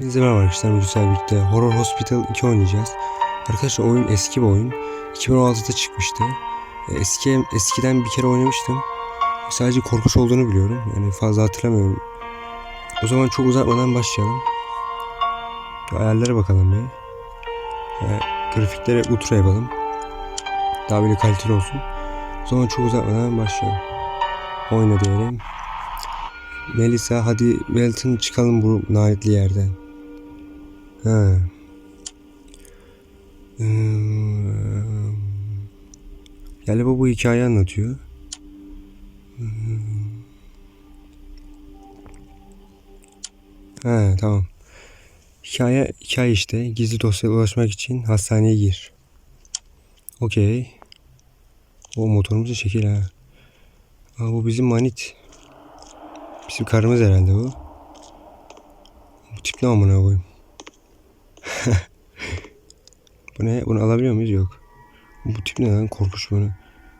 Hepinize merhaba arkadaşlar. Sizlerle birlikte Horror Hospital 2 oynayacağız. Arkadaşlar oyun eski bir oyun. 2016'da çıkmıştı. E, Eski eskiden bir kere oynamıştım. Sadece korkunç olduğunu biliyorum. Yani fazla hatırlamıyorum. O zaman çok uzatmadan başlayalım. Ayarlara bakalım bir. E, grafiklere ultra yapalım. Daha böyle kaliteli olsun. O zaman çok uzatmadan başlayalım. Oyna diyelim. Melisa hadi Welton çıkalım bu lanetli yerden. Ha. Hmm. Galiba bu hikaye anlatıyor. Ha tamam. Hikaye, hikaye işte. Gizli dosyaya ulaşmak için hastaneye gir. Okey. O motorumuz da şekil ha. Aa, bu bizim manit. Bizim karımız herhalde bu. Bu tip ne amına koyayım. bu ne? Bunu alabiliyor muyuz? Yok. Bu tip ne lan? Korkunç bunu.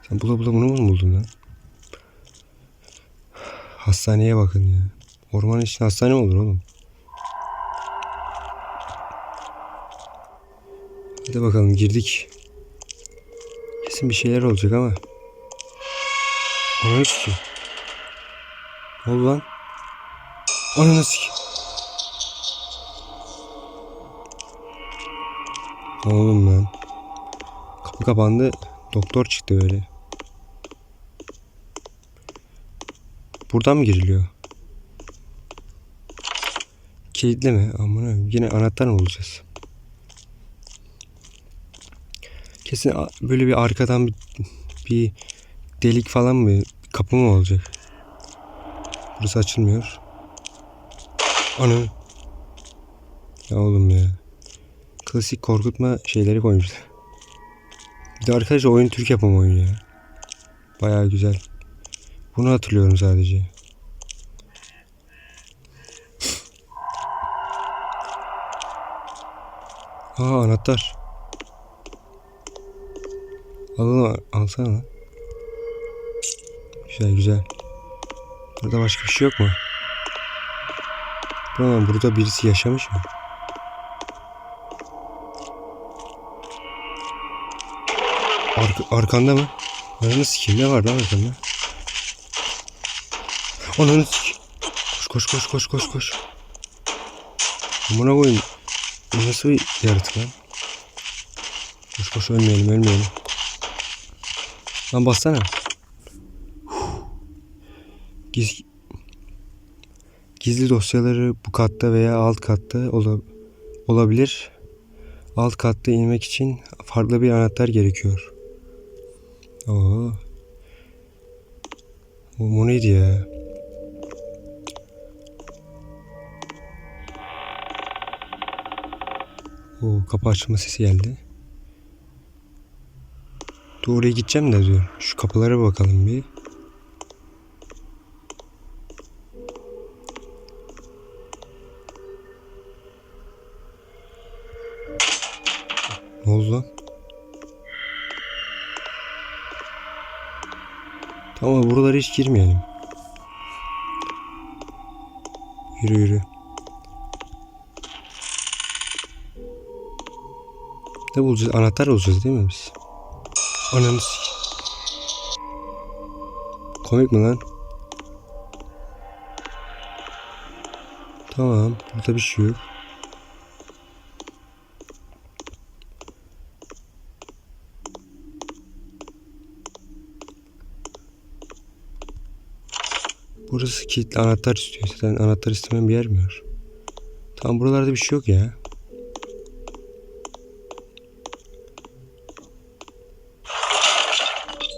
Sen bula bula bunu mu buldun lan? Hastaneye bakın ya. Ormanın içinde hastane mi olur oğlum? Hadi bakalım girdik. Kesin bir şeyler olacak ama. Ki. Ne oldu lan? Ananı sik. Oğlum lan. Kapı kapandı. Doktor çıktı böyle. Buradan mı giriliyor? Kilitli mi? Amına yine anahtar mı bulacağız? Kesin böyle bir arkadan bir, bir delik falan mı? Kapı mı olacak? Burası açılmıyor. Ana. Ya oğlum ya. Klasik korkutma şeyleri koymuşlar. Bir de arkadaşlar oyun Türk yapımı oyun ya. Baya güzel. Bunu hatırlıyorum sadece. Aa anahtar. Al alsana lan. Güzel güzel. Burada başka bir şey yok mu? Ulan burada birisi yaşamış mı? Arka, arkanda mı? Ananı sikeyim ne var lan arkanda? Ananı sikeyim. Koş koş koş koş koş koş. Amına koyayım. Bu nasıl bir yaratık lan? Koş koş ölmeyelim ölmeyelim. Lan bassana. Giz, gizli dosyaları bu katta veya alt katta ola- olabilir. Alt katta inmek için farklı bir anahtar gerekiyor. Oo. Bu, bu neydi ya? Oo, kapı açılma sesi geldi. Dur oraya gideceğim de diyor. Şu kapılara bakalım bir. Ne oldu lan? Tamam buralara hiç girmeyelim. Yürü yürü. Ne bulacağız? Anahtar bulacağız değil mi biz? Ananı sik. Komik mi lan? Tamam. Burada bir şey yok. Burası kilitli anahtar istiyor. Zaten anahtar istemeyen bir yer mi var? Tamam buralarda bir şey yok ya.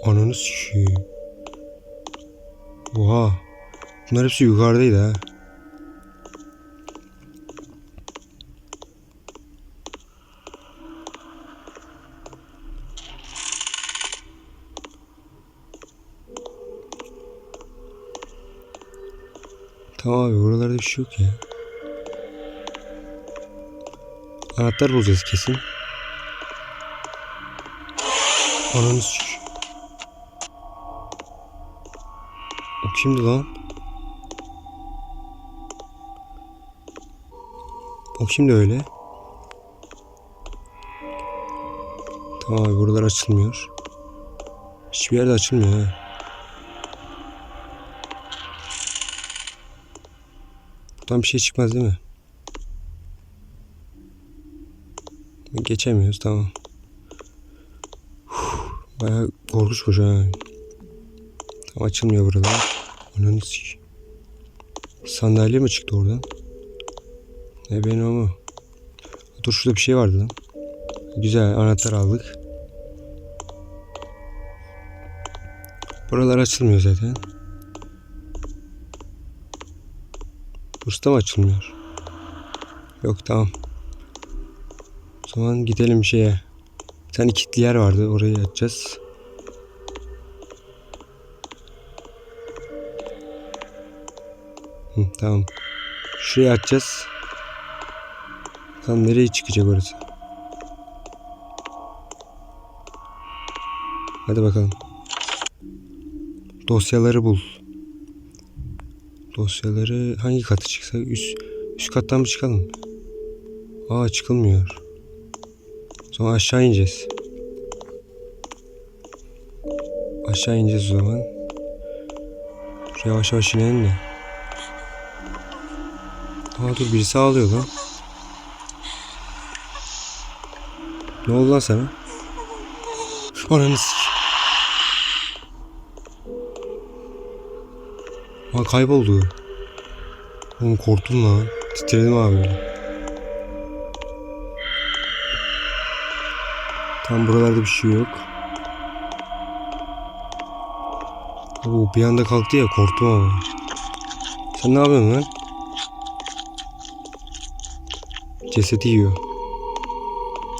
Ananı sikeyim. Oha. Bunlar hepsi yukarıdaydı ha. Tamam abi oralarda bir şey yok ya. Anahtar bulacağız kesin. Ananı sikeyim. O kimdi lan? O şimdi öyle. Tamam abi buralar açılmıyor. Hiçbir yerde açılmıyor ha. Buradan bir şey çıkmaz değil mi? Geçemiyoruz tamam. Uf, Bayağı korkunçmuş ha. Tam açılmıyor buralar. Ananı sik. Sandalye mi çıktı oradan? Ne benim ama. Dur şurada bir şey vardı lan. Güzel anahtar aldık. Buralar açılmıyor zaten. Burası mı açılmıyor? Yok tamam. O zaman gidelim şeye. Bir tane kilitli yer vardı. Orayı açacağız. Hı, tamam. Şurayı açacağız. Bakalım nereye çıkacak orası. Hadi bakalım. Dosyaları bul. Dosyaları hangi katı çıksa üst üst kattan mı çıkalım? Aa çıkılmıyor. Zaman aşağı ineceğiz. Aşağı ineceğiz o zaman. Yavaş yavaş inelim de. Aa dur birisi ağlıyor lan. Ne oldu lan sana? Ananı sik. Aa kayboldu. Oğlum korktum lan. Titredim abi. Tam buralarda bir şey yok. Oo, bir anda kalktı ya korktum ama. Sen ne yapıyorsun lan? Cesedi yiyor.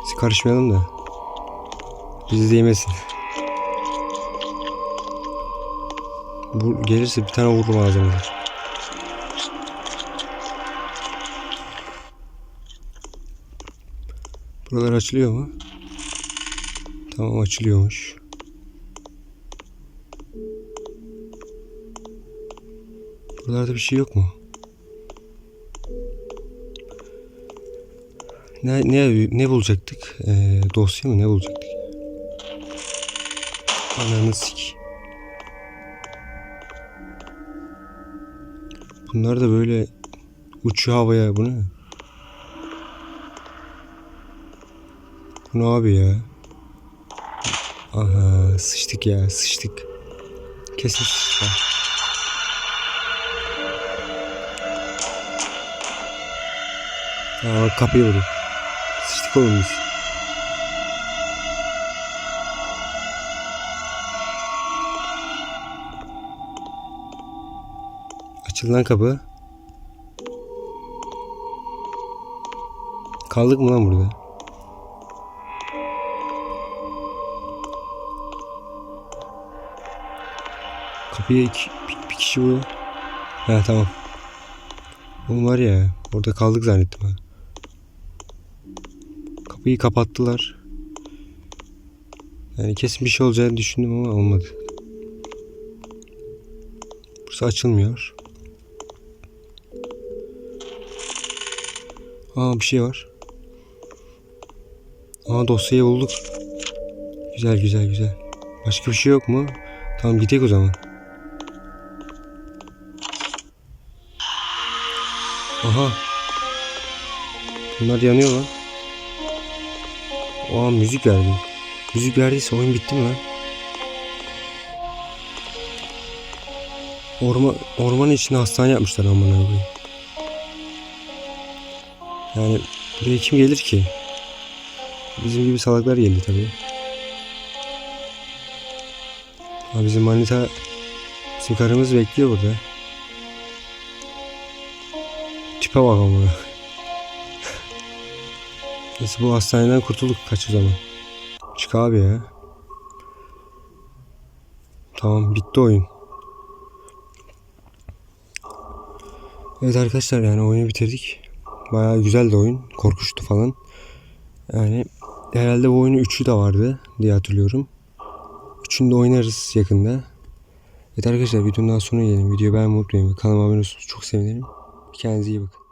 Biz karışmayalım da. Bizi de yemesin. Bu gelirse bir tane vururum ağzımıza. Buralar açılıyor mu? Tamam açılıyormuş. Buralarda bir şey yok mu? Ne ne ne bulacaktık? Ee, dosya mı ne bulacaktık? Ananı sik. Bunlar da böyle uçuyor havaya bu ne? Bu ne abi ya? Aha sıçtık ya sıçtık. Kesin sıçtık. Aa kapıyı vurdu. Sıçtık oğlum biz. Açıl lan kapı. Kaldık mı lan burada? Kapıya iki, bir, bir kişi vuruyor. Ha tamam. Oğlum var ya orada kaldık zannettim ha. Kapıyı kapattılar. Yani kesin bir şey olacağını düşündüm ama olmadı. Burası açılmıyor. Aa bir şey var. Aa dosyayı bulduk. Güzel güzel güzel. Başka bir şey yok mu? Tamam gidelim o zaman. Aha. Bunlar yanıyor lan. Aa müzik verdi. Müzik verdiyse oyun bitti mi lan? Orman, ormanın içine hastane yapmışlar amına koyayım. Yani buraya kim gelir ki? Bizim gibi salaklar geldi tabii. Ha bizim manita bizim karımız bekliyor burada. Tipe bak amına. Neyse bu hastaneden kurtulduk kaç o zaman. Çık abi ya. Tamam bitti oyun. Evet arkadaşlar yani oyunu bitirdik. Bayağı güzel de oyun. Korkuştu falan. Yani herhalde bu oyunun 3'ü de vardı diye hatırlıyorum. Üçünü de oynarız yakında. Evet arkadaşlar videonun daha sonuna gelelim. Videoyu beğenmeyi unutmayın. Kanalıma abone olursanız çok sevinirim. Kendinize iyi bakın.